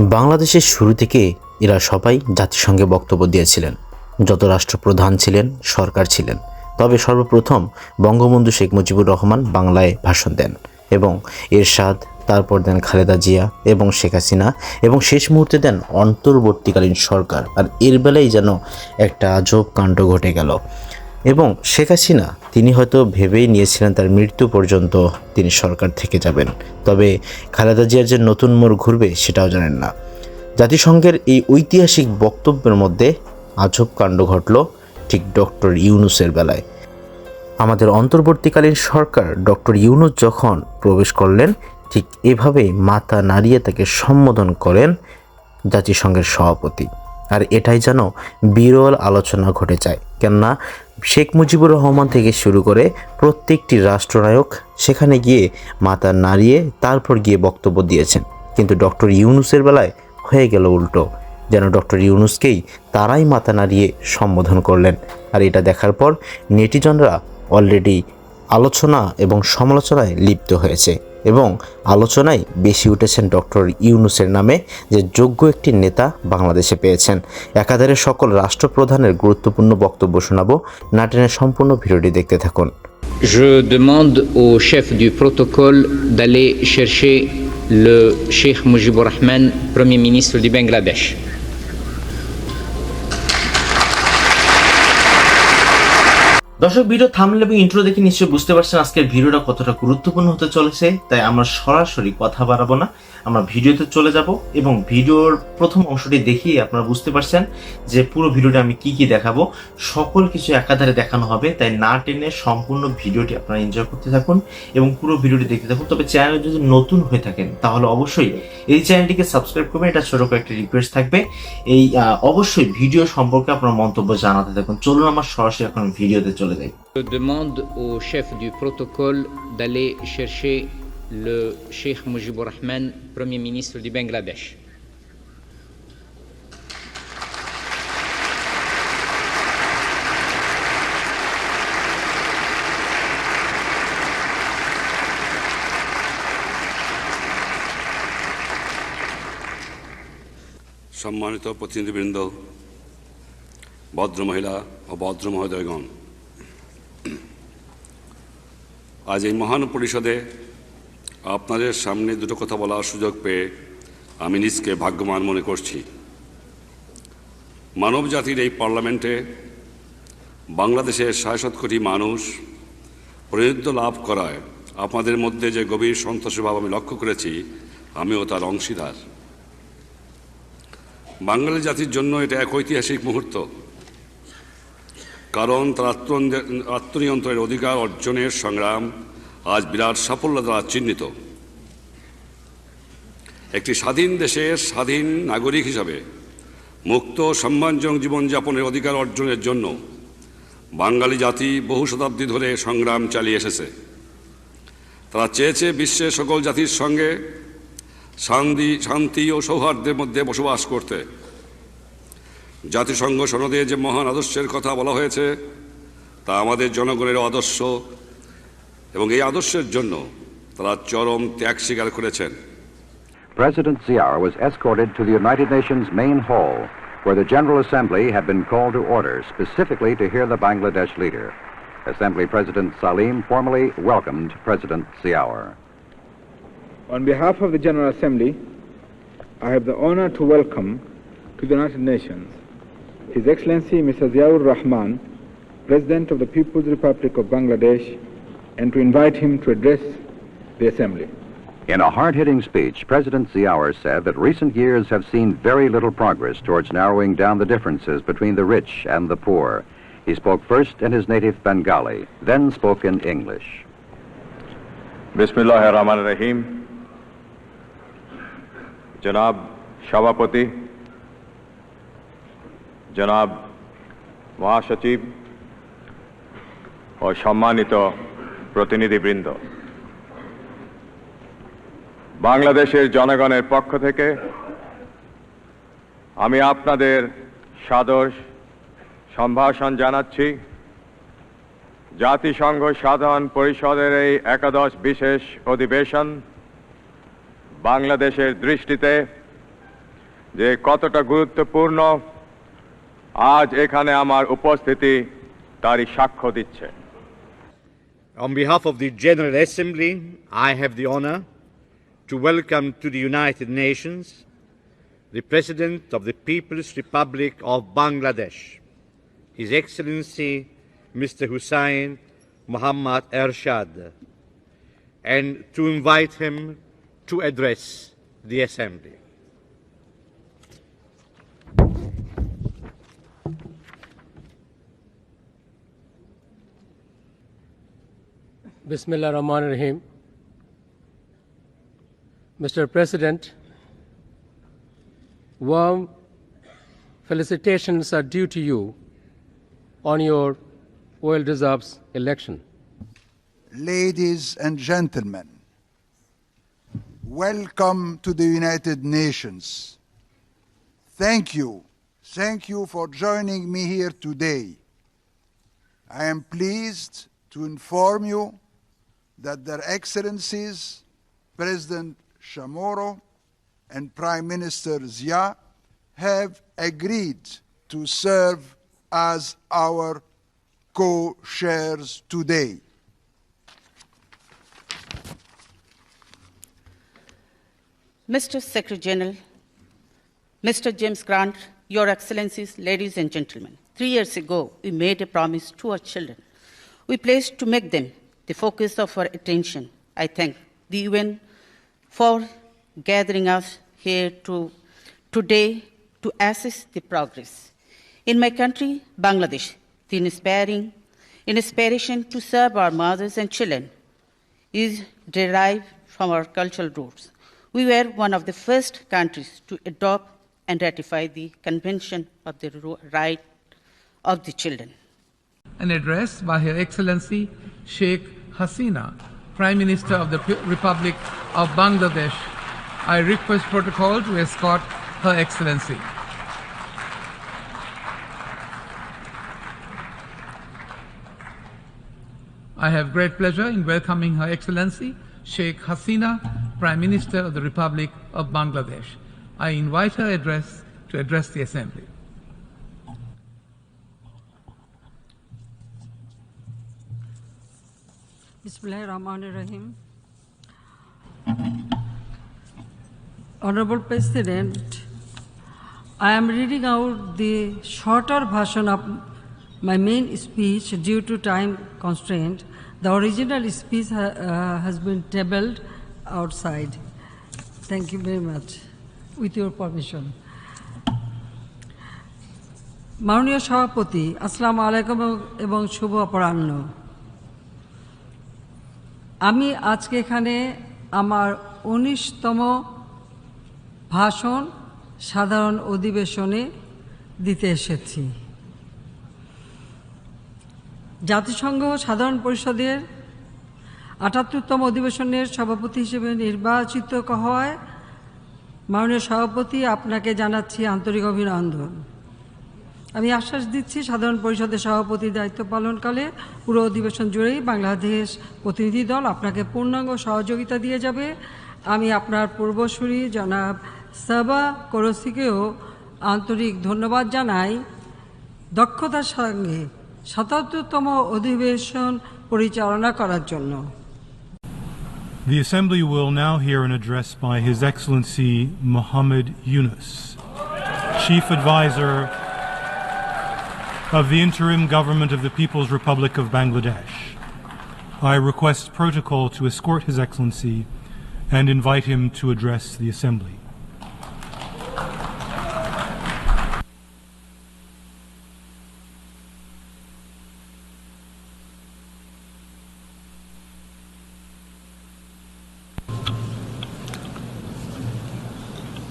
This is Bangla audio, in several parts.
বাংলাদেশের শুরু থেকে এরা সবাই জাতিসংঘে বক্তব্য দিয়েছিলেন। যত রাষ্ট্রপ্রধান ছিলেন, সরকার ছিলেন। তবে সর্বপ্রথম বঙ্গবন্ধু শেখ মুজিবুর রহমান বাংলায় ভাষণ দেন এবং এরশাদ, তারপর দেন খালেদা জিয়া এবং শেখ হাসিনা এবং শেষ মুহূর্তে দেন অন্তর্বর্তীকালীন সরকার। আর এর বেলায় যেন একটা আজব কাণ্ড ঘটে গেল। এবং শেখ হাসিনা, তিনি হয়তো ভেবেই নিয়েছিলেন তার মৃত্যু পর্যন্ত তিনি সরকার থেকে যাবেন। তবে খালেদা জিয়ার যে নতুন মোড় ঘুরবে সেটাও জানেন না। জাতিসংঘের এই ঐতিহাসিক বক্তব্যের মধ্যে আজব কাণ্ড ঘটল ঠিক ডক্টর ইউনুসের বেলায়। আমাদের অন্তর্বর্তীকালীন সরকার ডক্টর ইউনুস যখন প্রবেশ করলেন, ঠিক এভাবেই মাথা নাড়িয়ে তাকে সম্বোধন করেন জাতিসংঘের সভাপতি। আর এটাই যেন বিরল আলোচনা ঘটে যায়। কেননা শেখ মুজিবুর রহমান থেকে শুরু করে প্রত্যেকটি রাষ্ট্রনায়ক সেখানে গিয়ে মাথা নাড়িয়ে তারপর গিয়ে বক্তব্য দিয়েছেন। কিন্তু ডক্টর ইউনুসের বেলায় হয়ে গেল উল্টো, যেন ডক্টর ইউনুসকেই তারাই মাথা নাড়িয়ে সম্বোধন করলেন। আর এটা দেখার পর নেটিজনরা অলরেডি আলোচনা এবং সমালোচনায় লিপ্ত হয়েছে। এবং আলোচনায় বেশি উঠেছেন ডক্টর ইউনুসের নামে যে যোগ্য একটি নেতা বাংলাদেশে পেয়েছেন। একাধারে সকল রাষ্ট্রপ্রধানের গুরুত্বপূর্ণ বক্তব্য শোনাবো। নাটেনের সম্পূর্ণ ভিডিওটি দেখতে থাকুন। Je demande au chef du protocole d'aller chercher le Sheikh Mujibur Rahman, Premier ministre du Bangladesh. দর্শক ভিডিও থামলে এবং ইন্ট্রো দেখে নিশ্চয়ই বুঝতে পারছেন আজকের ভিডিওটা কতটা গুরুত্বপূর্ণ হতে চলেছে, তাই আমরা সরাসরি কথা বাড়াবো না। আমরা ভিডিওতে চলে যাব এবং ভিডিওর প্রথম অংশটি দেখিয়ে আপনারা বুঝতে পারছেন যে পুরো ভিডিওটা আমি কি কি দেখাবো। সকল কিছু একাধারে দেখানো হবে, তাই না টেনে সম্পূর্ণ ভিডিওটি আপনারা এনজয় করতে থাকুন এবং পুরো ভিডিওটি দেখতে থাকুন। তবে চ্যানেল যদি নতুন হয়ে থাকেন, তাহলে অবশ্যই এই চ্যানেলটিকে সাবস্ক্রাইব করবেন। এটা ছোট একটা রিকোয়েস্ট থাকবে। এই অবশ্যই ভিডিও সম্পর্কে আপনার মন্তব্য জানাতে থাকুন। চলুন আমার সরাসরি এখন ভিডিওতে চলে যাই Je demande au chef du protocole d'aller chercher le Sheikh Mujibur Rahman, Premier ministre du Bangladesh. সম্মানিত প্রতিনিধিবৃন্দ ভদ্র মহিলা ও ভদ্র মহোদয়গণ আজ এই মহান পরিষদে আপনাদের সামনে দুটো কথা বলার সুযোগ পেয়ে আমি নিজকে ভাগ্যবান মনে করছি। মানব জাতির এই পার্লামেন্টে বাংলাদেশের সাড়ে কোটি মানুষ প্রতিনিধিত্ব লাভ করায় আপনাদের মধ্যে যে গভীর সন্তোষের ভাব আমি লক্ষ্য করেছি, আমিও তার অংশীদার। বাঙালি জাতির জন্য এটা এক ঐতিহাসিক মুহূর্ত। কারণ তার আত্ম- আত্মনিয়ন্ত্রণের অধিকার অর্জনের সংগ্রাম আজ বিরাট সাফল্য দ্বারা চিহ্নিত। একটি স্বাধীন দেশের স্বাধীন নাগরিক হিসাবে মুক্ত সম্মানজনক জীবনযাপনের অধিকার অর্জনের জন্য বাঙালি জাতি বহু শতাব্দী ধরে সংগ্রাম চালিয়ে এসেছে। তারা চেয়েছে বিশ্বের সকল জাতির সঙ্গে শান্তি শান্তি ও সৌহার্দ্যের মধ্যে বসবাস করতে। জাতিসংঘ সনদে যে মহান আদর্শের কথা বলা হয়েছে তা আমাদের জনগণের আদর্শ এবং এই আদর্শের জন্য তারা চরম ত্যাগ স্বীকার করেছেন President Ziaur was escorted to the United Nations main hall, where the General Assembly had been called to order specifically to hear the Bangladesh leader. Assembly President Salim formally welcomed President Ziaur. On behalf of the General Assembly, I have the honor to welcome to the United Nations His Excellency Mr. Ziaur Rahman, President of the People's Republic of Bangladesh, and to invite him to address the Assembly. In a hard-hitting speech, President Ziaur said that recent years have seen very little progress towards narrowing down the differences between the rich and the poor. He spoke first in his native Bengali, then spoke in English. Bismillahir Rahim. Janab Shavapati, জনাব মহাসচিব ও সম্মানিত প্রতিনিধিবৃন্দ। বাংলাদেশের জনগণের পক্ষ থেকে আমি আপনাদের সাদর সম্ভাষণ জানাচ্ছি। জাতিসংঘ সাধারণ পরিষদের এই একাদশ বিশেষ অধিবেশন বাংলাদেশের দৃষ্টিতে যে কতটা গুরুত্বপূর্ণ আজ এখানে আমার উপস্থিতি তারই সাক্ষ্য দিচ্ছে On behalf of the General Assembly, I have the honor to welcome to the United Nations the President of the People's Republic of Bangladesh, His Excellency Mr. Hussein Muhammad Ershad, and to invite him to address the Assembly. Bismillah Rahman Rahim. Mr. President, warm felicitations are due to you on your well deserved election. Ladies and gentlemen, welcome to the United Nations. Thank you. Thank you for joining me here today. I am pleased to inform you that Their Excellencies President Chamorro and Prime Minister Zia have agreed to serve as our co chairs today. Mr. Secretary General, Mr. James Grant, Your Excellencies, ladies and gentlemen, three years ago we made a promise to our children. We pledged to make them the focus of our attention. I thank the UN for gathering us here to, today to assess the progress. In my country, Bangladesh, the inspiring inspiration to serve our mothers and children is derived from our cultural roots. We were one of the first countries to adopt and ratify the Convention of the Right of the Children. An address by Her Excellency Sheikh Hasina, Prime Minister of the Republic of Bangladesh. I request protocol to escort Her Excellency. I have great pleasure in welcoming Her Excellency Sheikh Hasina, Prime Minister of the Republic of Bangladesh. I invite her address to address the Assembly. Bismillah Rahman Rahim. Honorable President, I am reading out the shorter version of my main speech due to time constraint. The original speech ha- uh, has been tabled outside. Thank you very much. With your permission. মাননীয় সভাপতি আসসালামু আলাইকুম এবং শুভ অপরাহ্ন আমি আজকে এখানে আমার উনিশতম ভাষণ সাধারণ অধিবেশনে দিতে এসেছি। জাতিসংঘ সাধারণ পরিষদের আটাত্তরতম অধিবেশনের সভাপতি হিসেবে নির্বাচিত হওয়ায় মাননীয় সভাপতি, আপনাকে জানাচ্ছি আন্তরিক অভিনন্দন। আমি আশ্বাস দিচ্ছি সাধারণ পরিষদের সভাপতির দায়িত্ব পালনকালে পুরো অধিবেশন জুড়েই বাংলাদেশ প্রতিনিধি দল আপনাকে পূর্ণাঙ্গ সহযোগিতা দিয়ে যাবে। আমি আপনার পূর্বসূরি জনাব সাবা করসিকেও আন্তরিক ধন্যবাদ জানাই। দক্ষতার সঙ্গে সাতাত্তরতম অধিবেশন পরিচালনা করার জন্য। The Assembly will now hear an address by His Excellency Mohammed Yunus, Chief Advisor of the Interim Government of the People's Republic of Bangladesh. I request protocol to escort His Excellency and invite him to address the Assembly.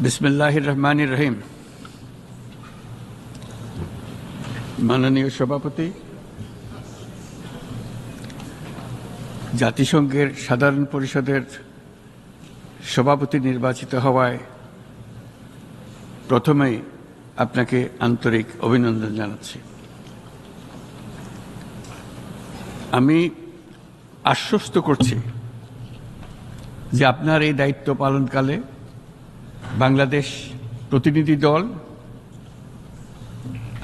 Bismillahir Rahmanir Rahim. মাননীয় সভাপতি, জাতিসংঘের সাধারণ পরিষদের সভাপতি নির্বাচিত হওয়ায় প্রথমেই আপনাকে আন্তরিক অভিনন্দন জানাচ্ছি। আমি আশ্বস্ত করছি যে আপনার এই দায়িত্ব পালনকালে বাংলাদেশ প্রতিনিধি দল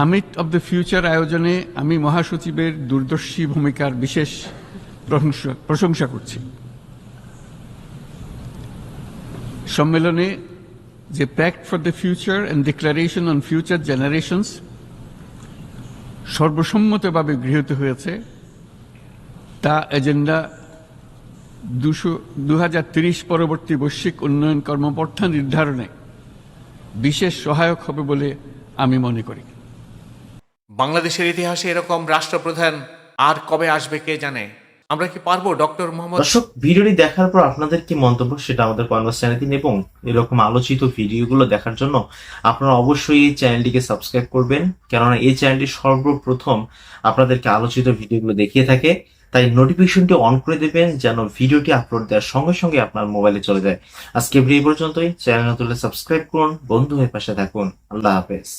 সামিট অব দ্য ফিউচার আয়োজনে আমি মহাসচিবের দূরদর্শী ভূমিকার বিশেষ প্রশংসা করছি। সম্মেলনে যে pact for the future and declaration on future generations সর্বসম্মতভাবে গৃহীত হয়েছে, তা এজেন্ডা দুশো দু পরবর্তী বৈশ্বিক উন্নয়ন কর্মপন্থা নির্ধারণে বিশেষ সহায়ক হবে বলে আমি মনে করি। বাংলাদেশের ইতিহাসে এরকম রাষ্ট্রপ্রধান আর কবে আসবে কে জানে? আমরা কি পারব, ডক্টর মোহাম্মদ দর্শক, ভিডিওটি দেখার পর আপনাদের কি মন্তব্য সেটা আমাদের কনভার্স চ্যানেলে দিন এবং এরকম আলোচিত ভিডিওগুলো দেখার জন্য আপনারা অবশ্যই এই চ্যানেলটিকে সাবস্ক্রাইব করবেন। কেননা এই চ্যানেলটি সর্বপ্রথম আপনাদেরকে আলোচিত ভিডিওগুলো দেখিয়ে থাকে। তাই নোটিফিকেশনটি অন করে দেবেন যেন ভিডিওটি আপলোড দেওয়ার সঙ্গে সঙ্গে আপনার মোবাইলে চলে যায়। আজকে ভিডিও পর্যন্তই। চ্যানেল সাবস্ক্রাইব করুন, বন্ধু হয়ে পাশে থাকুন। আল্লাহ হাফেজ।